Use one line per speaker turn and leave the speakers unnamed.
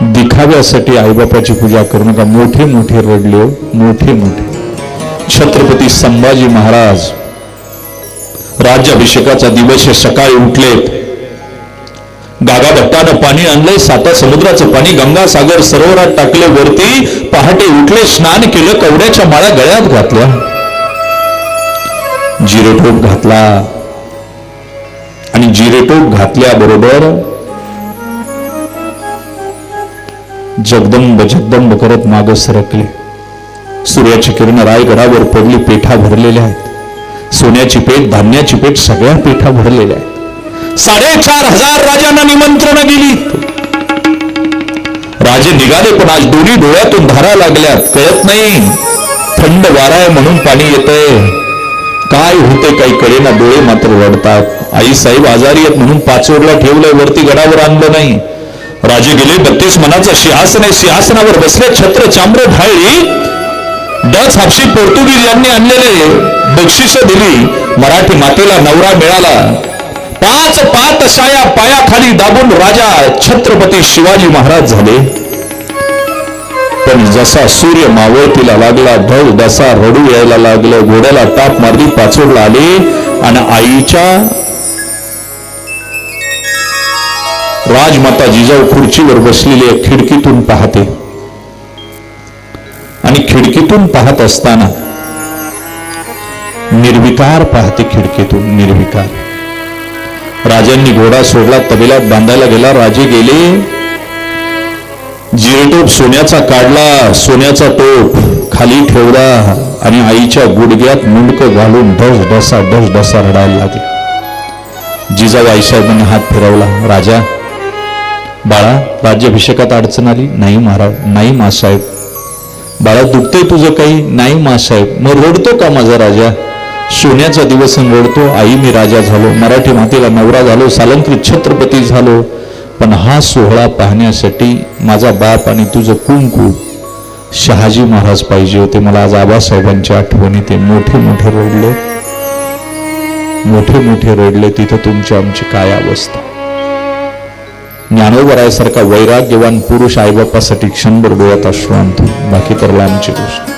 दिखाव्यासाठी आईबापाची पूजा करू नका. मोठे मोठे रडले हो. मोठे मोठे. छत्रपती संभाजी महाराज राज्याभिषेकाचा दिवस हे सकाळी उठलेत. गागा भट्टानं पाणी आणलंय साता समुद्राचं पाणी गंगासागर सरोवरात टाकले वरती पहाटे उठले स्नान केलं कवड्याच्या माळा गळ्यात घातल्या. जिरेटोप घातला. आणि जिरेटोप घातल्याबरोबर जगदंब जगदंब करत माग सरकले. सूर्याची किरण रायगडावर पडली पेठा भरलेल्या आहेत. सोन्याची पेठ धान्याची पेठ सगळ्या पेठा भरलेल्या आहेत. साडेचार हजार राजांना निमंत्रण गेली राजे निघाले पण आज दोन्ही डोळ्यातून धारा लागल्यात कळत नाही थंड वारा आहे म्हणून पाणी येतंय. काय होते काही कळेना डोळे मात्र रडतात आई साहेब आजारी आहेत म्हणून पाचोडला ठेवलंय वरती गडावर आणलं नाही. राजे गेले बत्तीस मनाचं सिंहासन आहे. सिंहासनावर बसले छत्र चांब्र ढाळली डच हापशी पोर्तुगीज यांनी आणलेले बक्षिस दिली. मराठी मातेला नवरा मिळाला. पाच पात साया पायाखाली दाबून राजा छत्रपती शिवाजी महाराज झाले. पण जसा सूर्य मावळतीला लागला ढळ जसा रडू यायला लागलं घोड्याला ताप मारली पाचोडला आले. आणि आईच्या राजमाता जिजाऊ खुर्चीवर बसलेली खिडकीतून पाहते. आणि खिडकीतून पाहत असताना निर्विकार पाहते खिडकीतून निर्विकार. राजांनी घोडा सोडला तबेल्यात बांधायला गेला राजे गेले. जिरटोप सोन्याचा काढला सोन्याचा टोप खाली ठेवला आणि आईच्या गुडघ्यात मुंडकं घालून ढस ढसा ढस ढसा रडायला लागले. जिजाऊ आईसाहेबांनी हात फिरवला राजा बाळा राज्याभिषेकात अडचण आली? नाही महाराज नाही मासाहेब. बाळा दुखतंय तुझं काही? नाही मासाहेब. मग रडतो का माझा राजा? सोन्याचा दिवस रडतो. आई मी राजा झालो. मराठी मातेला नवरा झालो. सालंकृत छत्रपती झालो. पण हा सोहळा पाहण्यासाठी माझा बाप आणि तुझं कुंकू शहाजी महाराज पाहिजे होते. मला आज आबासाहेबांच्या आठवणी ते मोठे मोठे रडले. मोठे मोठे रडले. तिथं तुमची आमची काय अवस्था? ज्ञानोबरायासारखा वैराग्यवान पुरुष आईबापासाठी क्षणभर डोळ्यात अश्रू आणतो. बाकी तर लांबची गोष्ट.